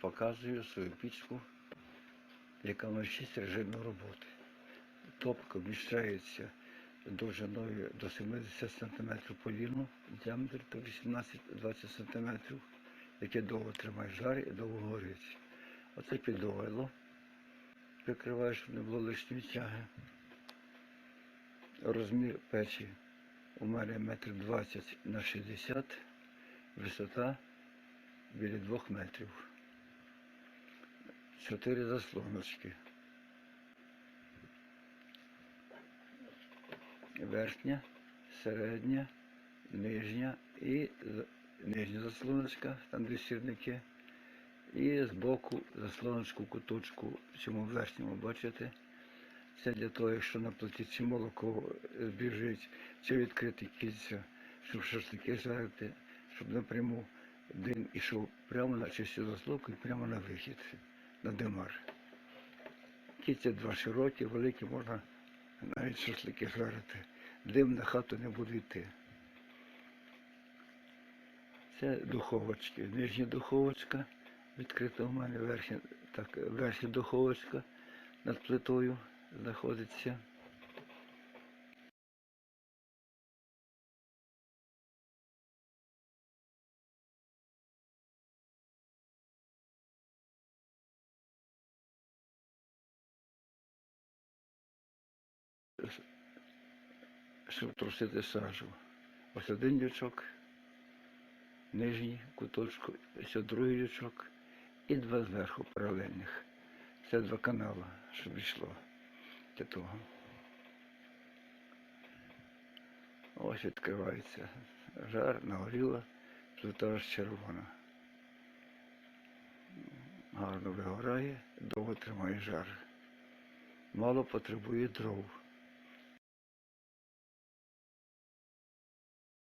показую свою пічку, яка 6 режимів роботи. Топка вміщається довжиною до 70 см по ліну, діаметр до 18-20 см, яке довго тримає жар і довго горить. Оце підойло. Прикриваю, щоб не було лишньої тяги. Розмір печі у мене метр 20 на 60, висота біля 2 метрів. Чотири заслоночки. Верхня, середня, нижня і нижня заслоночка, там де сірники. І збоку заслоночку куточку, в цьому верхньому, бачите? Це для того, якщо на плиті чи молоко збіжить, чи відкрити кільця, щоб шашлики жарити, щоб напряму дим ішов прямо на чисту заслонку і прямо на вихід, на димар. Кіці два широкі, великі, можна навіть шашлики жарити. Дим на хату не буде йти. Це духовочки. Нижня духовочка відкрита у мене, верхня, так, верхня духовочка над плитою знаходиться. Щоб трусити сажу. Ось один лючок, нижній куточку, ось другий лючок і два зверху паралельних. Це два канали, щоб йшло для того. Ось відкривається жар, нагоріла, аж червона. Гарно вигорає, довго тримає жар. Мало потребує дров.